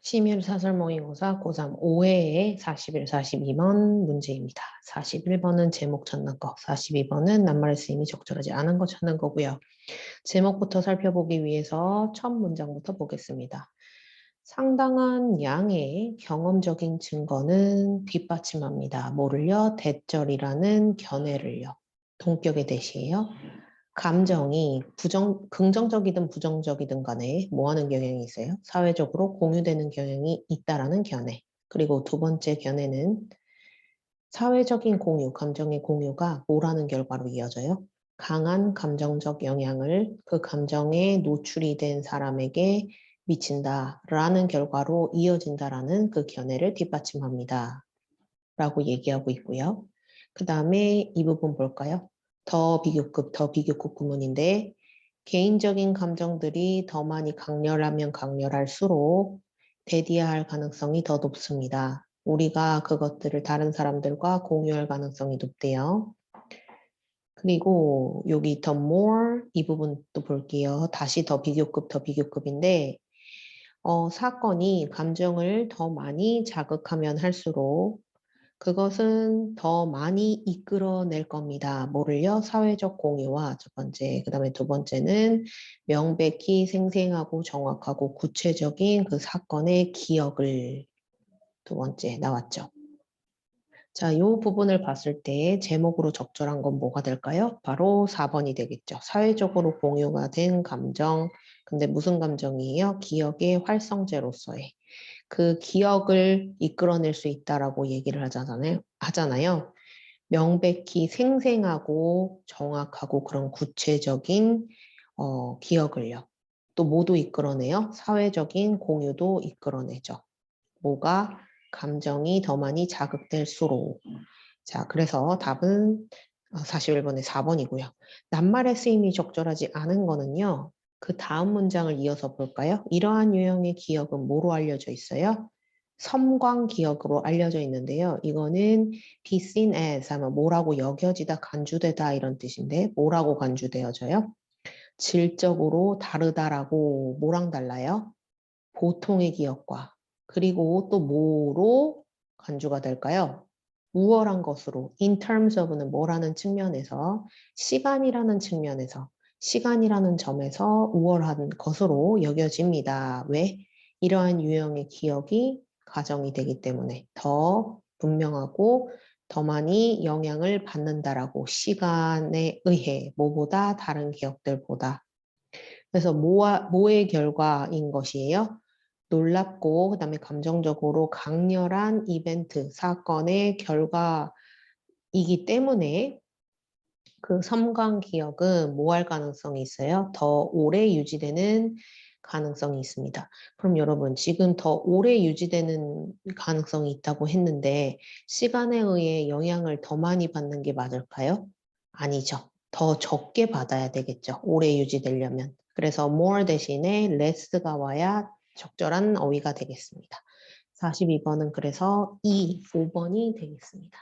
심율 사설 모의고사 고3 5회의 41, 42번 문제입니다. 41번은 제목 찾는 거, 42번은 낱말의 쓰임이 적절하지 않은 거 찾는 거고요. 제목부터 살펴보기 위해서 첫 문장부터 보겠습니다. 상당한 양의 경험적인 증거는 뒷받침합니다. 뭐를요? 대절이라는 견해를요. 동격의 대시예요. 감정이 부정, 긍정적이든 부정적이든 간에 뭐 하는 경향이 있어요? 사회적으로 공유되는 경향이 있다라는 견해. 그리고 두 번째 견해는 사회적인 공유, 감정의 공유가 뭐라는 결과로 이어져요? 강한 감정적 영향을 그 감정에 노출이 된 사람에게 미친다라는 결과로 이어진다라는 그 견해를 뒷받침합니다. 라고 얘기하고 있고요. 그 다음에 이 부분 볼까요? 더 비교급, 더 비교급 구문인데 개인적인 감정들이 더 많이 강렬하면 강렬할수록 대디할 가능성이 더 높습니다. 우리가 그것들을 다른 사람들과 공유할 가능성이 높대요. 그리고 여기 더 more 이 부분도 볼게요. 다시 더 비교급, 더 비교급인데 어, 사건이 감정을 더 많이 자극하면 할수록 그것은 더 많이 이끌어낼 겁니다. 뭐를요? 사회적 공유와 첫 번째, 그 다음에 두 번째는 명백히 생생하고 정확하고 구체적인 그 사건의 기억을 두 번째 나왔죠. 자, 이 부분을 봤을 때 제목으로 적절한 건 뭐가 될까요? 바로 4번이 되겠죠. 사회적으로 공유가 된 감정. 근데 무슨 감정이에요? 기억의 활성제로서의. 그 기억을 이끌어낼 수 있다라고 얘기를 하잖아요. 하잖아요. 명백히 생생하고 정확하고 그런 구체적인 어, 기억을요. 또 모두 이끌어내요. 사회적인 공유도 이끌어내죠. 뭐가 감정이 더 많이 자극될수록. 자, 그래서 답은 41번에 4번이고요. 낱말의 쓰임이 적절하지 않은 거는요. 그 다음 문장을 이어서 볼까요? 이러한 유형의 기억은 뭐로 알려져 있어요? 섬광 기억으로 알려져 있는데요. 이거는 be seen as 하면 뭐라고 여겨지다, 간주되다 이런 뜻인데 뭐라고 간주되어져요? 질적으로 다르다라고 뭐랑 달라요? 보통의 기억과 그리고 또 뭐로 간주가 될까요? 우월한 것으로 in terms of는 뭐라는 측면에서 시간이라는 측면에서 시간이라는 점에서 우월한 것으로 여겨집니다. 왜? 이러한 유형의 기억이 가정이 되기 때문에 더 분명하고 더 많이 영향을 받는다라고 시간에 의해 뭐보다 다른 기억들보다 그래서 뭐와, 뭐의 결과인 것이에요? 놀랍고 그 다음에 감정적으로 강렬한 이벤트, 사건의 결과이기 때문에 그 섬광 기억은 뭐할 가능성이 있어요? 더 오래 유지되는 가능성이 있습니다. 그럼 여러분 지금 더 오래 유지되는 가능성이 있다고 했는데 시간에 의해 영향을 더 많이 받는 게 맞을까요? 아니죠. 더 적게 받아야 되겠죠. 오래 유지되려면. 그래서 more 대신에 less가 와야 적절한 어휘가 되겠습니다. 42번은 그래서 2, 5번이 되겠습니다.